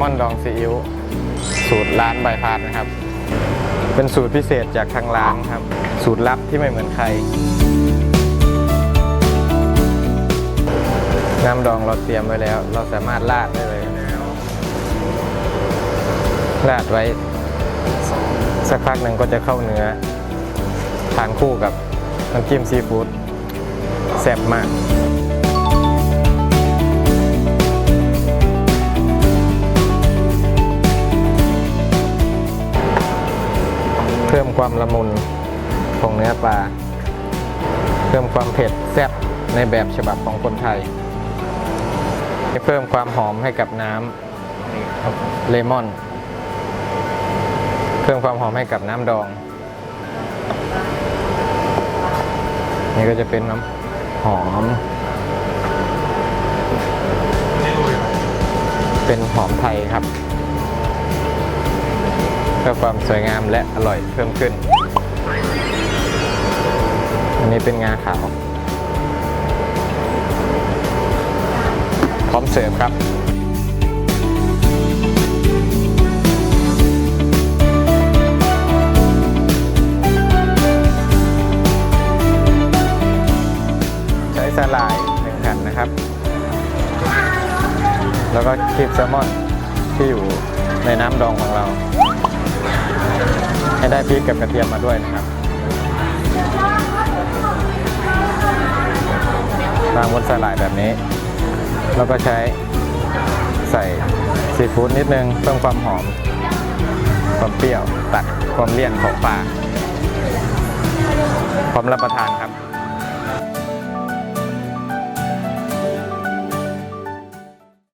มอนดองซีอิ๊วสูตรร้านใบพาดนะครับ เป็นสูตรพิเศษจากทางร้านครับ สูตรลับที่ไม่เหมือนใคร น้ำดองเราเตรียมไว้แล้ว เราสามารถราดได้เลยราดไว้สักพักหนึ่งก็จะเข้าเนื้อ ทานคู่กับน้ำจิ้มซีฟู้ดแซ่บมาก เพิ่มความละมุนของเนื้อปลา เพิ่มความเผ็ดแซ่บในแบบฉบับของคนไทยเพิ่มความหอมให้กับน้ำเลมอน เพิ่มความหอมให้กับน้ำดอง นี่ก็จะเป็นน้ำหอม เป็นหอมไทยครับ เพื่อความสวยงามและอร่อยเพิ่มขึ้น อันนี้เป็นงาขาว พร้อมเสิร์ฟครับใช้สาหร่ายหนึ่งแผ่นนะครับ แล้วก็คลิปแซลมอนที่อยู่ในน้ำดองของเรา ให้ได้พริกกับกระเทียมมาด้วยนะครับวางบนสลายแบบนี้ แล้วก็ใช้ใส่ซีฟู้ดนิดนึงเพิ่มความหอม ความเปรี้ยวตัดความเลี่ยนของปลาพร้อมรับประทานครับ